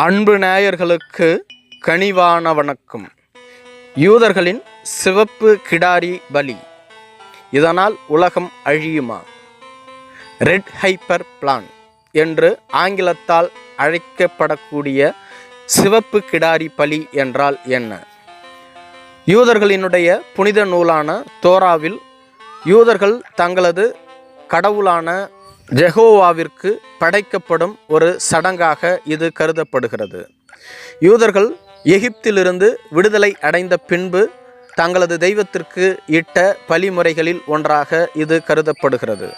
அன்பு நேயர்களுக்கு கனிவான வணக்கம். யூதர்களின் சிவப்பு கிடாரி பலி. இதனால் உலகம் அழியுமா? ரெட் ஹைப்பர் பிளான் என்று ஆங்கிலத்தால் அழைக்கப்படக்கூடிய சிவப்பு கிடாரி பலி என்றால் என்ன? யூதர்களினுடைய புனித நூலான தோராவில் யூதர்கள் தங்களது கடவுளான ஜெகோவாவிற்கு படைக்கப்படும் ஒரு சடங்காக இது கருதப்படுகிறது. யூதர்கள் எகிப்திலிருந்து விடுதலை அடைந்த பின்பு தங்களது தெய்வத்திற்கு இட்ட பலிமுறைகளில் ஒன்றாக இது கருதப்படுகிறது.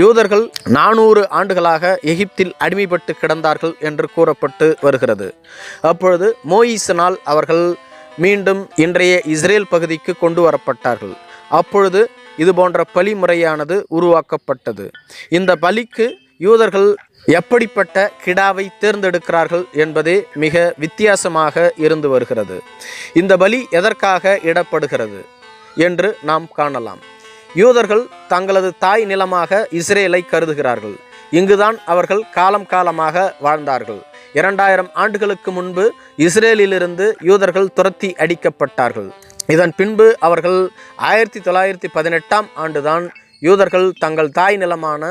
யூதர்கள் நானூறு ஆண்டுகளாக எகிப்தில் அடிமைப்பட்டு கிடந்தார்கள் என்று கூறப்பட்டு வருகிறது. அப்பொழுது மோயிசனால் அவர்கள் மீண்டும் இன்றைய இஸ்ரேல் பகுதிக்கு கொண்டு வரப்பட்டார்கள். அப்பொழுது இது போன்ற பலி முறையானது உருவாக்கப்பட்டது. இந்த பலிக்கு யூதர்கள் எப்படிப்பட்ட கிடாவை தேர்ந்தெடுக்கிறார்கள் என்பதே மிக வித்தியாசமாக இருந்து வருகிறது. இந்த பலி எதற்காக இடப்படுகிறது என்று நாம் காணலாம். யூதர்கள் தங்களது தாய் நிலமாக இஸ்ரேலை கருதுகிறார்கள். இங்குதான் அவர்கள் காலம் காலமாக வாழ்ந்தார்கள். இரண்டாயிரம் ஆண்டுகளுக்கு முன்பு இஸ்ரேலிலிருந்து யூதர்கள் துரத்தி அடிக்கப்பட்டார்கள். இதன் பின்பு அவர்கள் ஆயிரத்தி தொள்ளாயிரத்தி பதினெட்டாம் ஆண்டுதான் யூதர்கள் தங்கள் தாய் நிலமான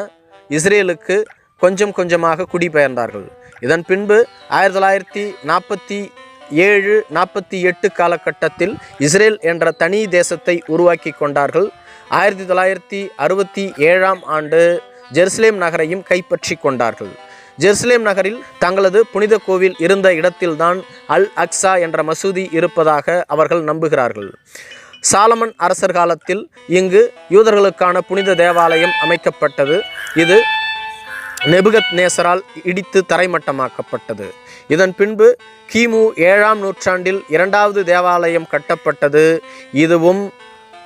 இஸ்ரேலுக்கு கொஞ்சம் கொஞ்சமாக குடிபெயர்ந்தார்கள். இதன் பின்பு ஆயிரத்தி தொள்ளாயிரத்தி நாற்பத்தி ஏழு நாற்பத்தி எட்டு காலகட்டத்தில் இஸ்ரேல் என்ற தனி தேசத்தை உருவாக்கி கொண்டார்கள். ஆயிரத்தி தொள்ளாயிரத்தி அறுபத்தி ஏழாம் ஆண்டு ஜெருசலேம் நகரையும் கைப்பற்றி கொண்டார்கள். ஜெருசலேம் நகரில் தங்களது புனித கோவில் இருந்த இடத்தில்தான் அல் அக்ஸா என்ற மசூதி இருப்பதாக அவர்கள் நம்புகிறார்கள். சாலமன் அரசர் காலத்தில் இங்கு யூதர்களுக்கான புனித தேவாலயம் அமைக்கப்பட்டது. இது நெபுகத் நேசரால் இடித்து தரைமட்டமாக்கப்பட்டது. இதன் பின்பு கிமு ஏழாம் நூற்றாண்டில் இரண்டாவது தேவாலயம் கட்டப்பட்டது. இதுவும்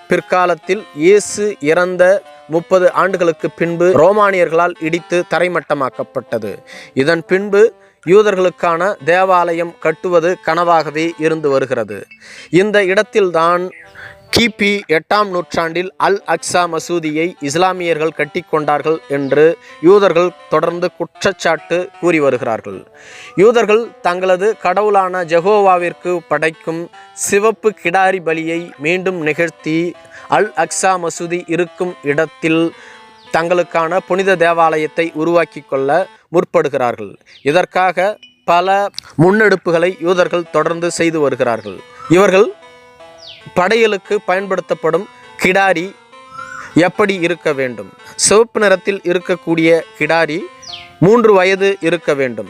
பிற்காலத்தில் இயேசு இறந்த முப்பது ஆண்டுகளுக்கு பின்பு ரோமானியர்களால் இடித்து தரைமட்டமாக்கப்பட்டது. இதன் பின்பு யூதர்களுக்கான தேவாலயம் கட்டுவது கனவாகவே இருந்து வருகிறது. இந்த இடத்தில்தான் கிபி எட்டாம் நூற்றாண்டில் அல் அக்ஸா மசூதியை இஸ்லாமியர்கள் கட்டிக்கொண்டார்கள் என்று யூதர்கள் தொடர்ந்து குற்றச்சாட்டு கூறி வருகிறார்கள். யூதர்கள் தங்களது கடவுளான ஜெகோவாவிற்கு படைக்கும் சிவப்பு கிடாரி பலியை மீண்டும் நிகழ்த்தி அல் அக்ஸா மசூதி இருக்கும் இடத்தில் தங்களுக்கான புனித தேவாலயத்தை உருவாக்கி கொள்ள முற்படுகிறார்கள். இதற்காக பல முன்னெடுப்புகளை யூதர்கள் தொடர்ந்து செய்து வருகிறார்கள். இவர்கள் படையலுக்கு பயன்படுத்தப்படும் கிடாரி எப்படி இருக்க வேண்டும்? சிவப்பு நிறத்தில் இருக்கக்கூடிய கிடாரி மூன்று வயது இருக்க வேண்டும்.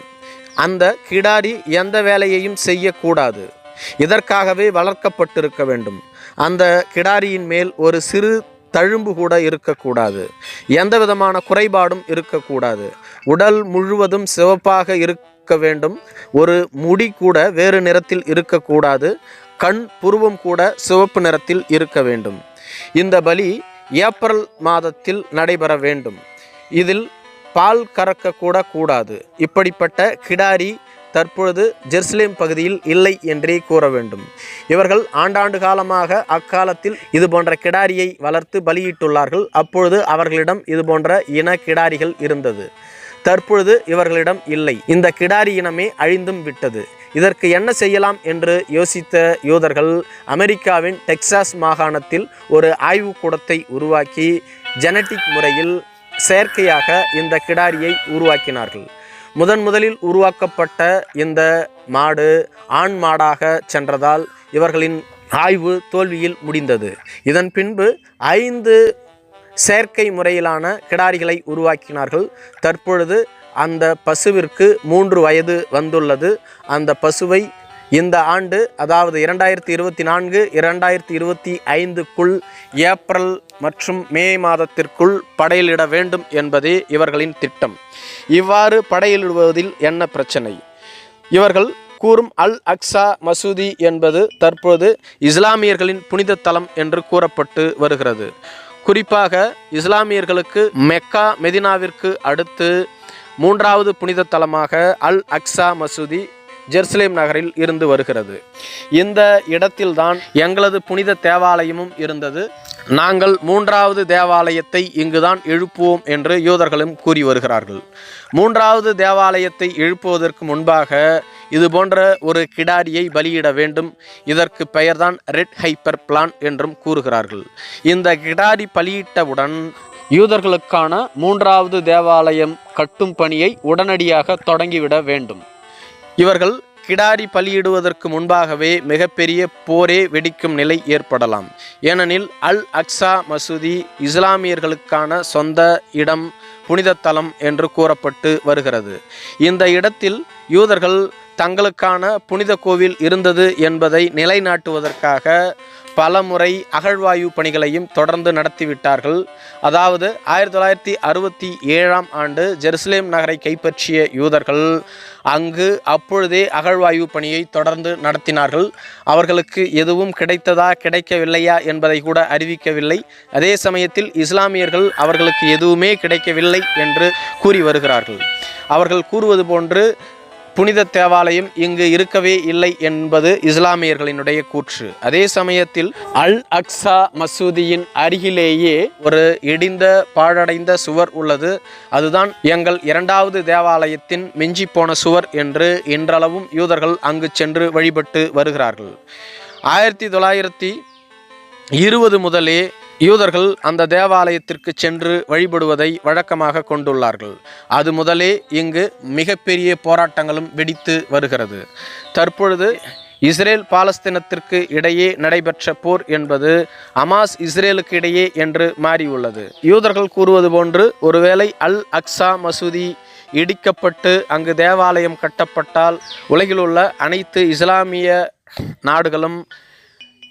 அந்த கிடாரி எந்த வேலையையும் செய்யக்கூடாது. இதற்காகவே வளர்க்கப்பட்டிருக்க வேண்டும். அந்த கிடாரியின் மேல் ஒரு சிறு தழும்பு கூட இருக்கக்கூடாது. எந்த விதமான குறைபாடும் இருக்கக்கூடாது. உடல் முழுவதும் சிவப்பாக இருக்க வேண்டும். ஒரு முடி கூட வேறு நிறத்தில் இருக்கக்கூடாது. கண் புருவம் கூட சிவப்பு நிறத்தில் இருக்க வேண்டும். இந்த பலி ஏப்ரல் மாதத்தில் நடைபெற வேண்டும். இதில் பால் கறக்க கூட கூடாது. இப்படிப்பட்ட கிடாரி தற்பொழுது ஜெருசலேம் பகுதியில் இல்லை என்றே கூற வேண்டும். இவர்கள் ஆண்டாண்டு காலமாக அக்காலத்தில் இது போன்ற கிடாரியை வளர்த்து பலியிட்டுள்ளார்கள். அப்பொழுது அவர்களிடம் இது போன்ற இன கிடாரிகள் இருந்தது. தற்பொழுது இவர்களிடம் இல்லை. இந்த கிடாரி இனமே அழிந்தும் விட்டது. இதற்கு என்ன செய்யலாம் என்று யோசித்த யூதர்கள் அமெரிக்காவின் டெக்சாஸ் மாகாணத்தில் ஒரு ஆய்வுக்கூடத்தை உருவாக்கி ஜெனட்டிக் முறையில் செயற்கையாக இந்த கிடாரியை உருவாக்கினார்கள். முதன் முதலில் உருவாக்கப்பட்ட இந்த மாடு ஆண் மாடாக சென்றதால் இவர்களின் ஆய்வு தோல்வியில் முடிந்தது. இதன் பின்பு ஐந்து செயற்கை முறையிலான கிடாரிகளை உருவாக்கினார்கள். தற்பொழுது அந்த பசுவிற்கு மூன்று வயது வந்துள்ளது. அந்த பசுவை இந்த ஆண்டு அதாவது இரண்டாயிரத்தி இருபத்தி நான்கு இரண்டாயிரத்தி இருபத்தி ஐந்துக்குள் ஏப்ரல் மற்றும் மே மாதத்திற்குள் படையலிட வேண்டும் என்பதே இவர்களின் திட்டம். இவ்வாறு படையலிடுவதில் என்ன பிரச்சனை? இவர்கள் கூறும் அல் அக்ஸா மசூதி என்பது தற்போது இஸ்லாமியர்களின் புனித தலம் என்று கூறப்பட்டு வருகிறது. குறிப்பாக இஸ்லாமியர்களுக்கு மெக்கா மெதினாவிற்கு அடுத்து மூன்றாவது புனித தலமாக அல் அக்ஸா மசூதி ஜெருசலேம் நகரில் இருந்து வருகிறது. இந்த இடத்தில்தான் எங்களது புனித தேவாலயமும் இருந்தது. நாங்கள் மூன்றாவது தேவாலயத்தை இங்குதான் எழுப்புவோம் என்று யூதர்களும் கூறி வருகிறார்கள். மூன்றாவது தேவாலயத்தை எழுப்புவதற்கு முன்பாக இது போன்ற ஒரு கிடாரியை பலியிட வேண்டும். இதற்கு பெயர்தான் ரெட் ஹைப்பர் பிளான் என்றும் கூறுகிறார்கள். இந்த கிடாரி பலியிட்டவுடன் யூதர்களுக்கான மூன்றாவது தேவாலயம் கட்டும் பணியை உடனடியாக தொடங்கிவிட வேண்டும். இவர்கள் கிடாரி பலியிடுவதற்கு முன்பாகவே மிகப்பெரிய போரே வெடிக்கும் நிலை ஏற்படலாம். ஏனெனில் அல் அக்ஸா மசூதி இஸ்லாமியர்களுக்கான சொந்த இடம் புனித தலம் என்று கூறப்பட்டு வருகிறது. இந்த இடத்தில் யூதர்கள் தங்களுக்கான புனித கோவில் இருந்தது என்பதை நிலைநாட்டுவதற்காக பல முறை அகழ்வாயு பணிகளையும் தொடர்ந்து நடத்திவிட்டார்கள். அதாவது ஆயிரத்தி தொள்ளாயிரத்தி அறுபத்தி ஏழாம் ஆண்டு ஜெருசலேம் நகரை கைப்பற்றிய யூதர்கள் அங்கு அப்பொழுதே அகழ்வாயு பணியை தொடர்ந்து நடத்தினார்கள். அவர்களுக்கு எதுவும் கிடைத்ததா கிடைக்கவில்லையா என்பதை கூட அறிவிக்கவில்லை. அதே சமயத்தில் இஸ்லாமியர்கள் அவர்களுக்கு எதுவுமே கிடைக்கவில்லை என்று கூறி வருகிறார்கள். அவர்கள் கூறுவது போன்று புனித தேவாலயம் இங்கு இருக்கவே இல்லை என்பது இஸ்லாமியர்களினுடைய கூற்று. அதே சமயத்தில் அல் அக்ஸா மசூதியின் அருகிலேயே ஒரு இடிந்த பாழடைந்த சுவர் உள்ளது. அதுதான் எங்கள் இரண்டாவது தேவாலயத்தின் மிஞ்சி போன சுவர் என்று இன்றளவும் யூதர்கள் அங்கு சென்று வழிபட்டு வருகிறார்கள். ஆயிரத்தி தொள்ளாயிரத்தி இருபது முதலே யூதர்கள் அந்த தேவாலயத்திற்கு சென்று வழிபடுவதை வழக்கமாக கொண்டுள்ளார்கள். அது முதலே இங்கு மிகப்பெரிய போராட்டங்களும் வெடித்து வருகிறது. தற்பொழுது இஸ்ரேல் பாலஸ்தீனத்திற்கு இடையே நடைபெற்ற போர் என்பது அமாஸ் இஸ்ரேலுக்கு இடையே என்று மாறியுள்ளது. யூதர்கள் கூறுவது போன்று ஒருவேளை அல் அக்ஸா மசூதி இடிக்கப்பட்டு அங்கு தேவாலயம் கட்டப்பட்டால் உலகில் உள்ள அனைத்து இஸ்லாமிய நாடுகளும்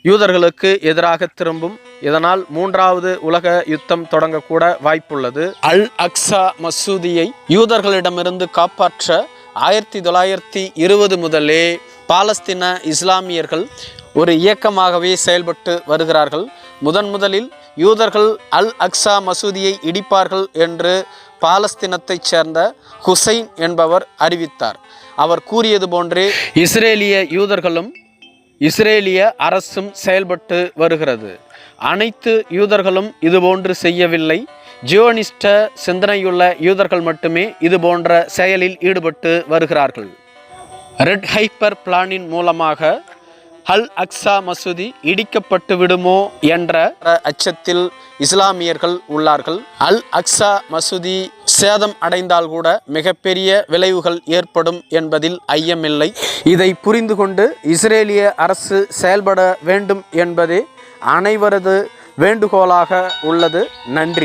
யூதர்களுக்கு எதிராக திரும்பும். இதனால் மூன்றாவது உலக யுத்தம் தொடங்கக்கூட வாய்ப்புள்ளது. அல் அக்ஸா மசூதியை யூதர்களிடமிருந்து காப்பாற்ற ஆயிரத்தி தொள்ளாயிரத்தி இருபது முதலே பாலஸ்தீன இஸ்லாமியர்கள் ஒரு இயக்கமாகவே செயல்பட்டு வருகிறார்கள். முதன் முதலில் யூதர்கள் அல் அக்ஸா மசூதியை இடிப்பார்கள் என்று பாலஸ்தீனத்தைச் சேர்ந்த ஹுசைன் என்பவர் அறிவித்தார். அவர் கூறியது போன்றே இஸ்ரேலிய யூதர்களும் இஸ்ரேலிய அரசும் செயல்பட்டு வருகிறது. அனைத்து யூதர்களும் இதுபோன்று செய்யவில்லை. ஜியோனிஸ்ட சிந்தனையுள்ள யூதர்கள் மட்டுமே இது போன்ற செயலில் ஈடுபட்டு வருகிறார்கள். ரெட் ஹைப்பர் பிளானின் மூலமாக அல் அக்ஸா மசூதி இடிக்கப்பட்டு விடுமோ என்ற அச்சத்தில் இஸ்லாமியர்கள் உள்ளார்கள். அல் அக்ஸா மசூதி சேதம் அடைந்தால் கூட மிகப்பெரிய விளைவுகள் ஏற்படும் என்பதில் ஐயமில்லை. இதை புரிந்து கொண்டு இஸ்ரேலிய அரசு செயல்பட வேண்டும் என்பதே அனைவரது வேண்டுகோளாக உள்ளது. நன்றி.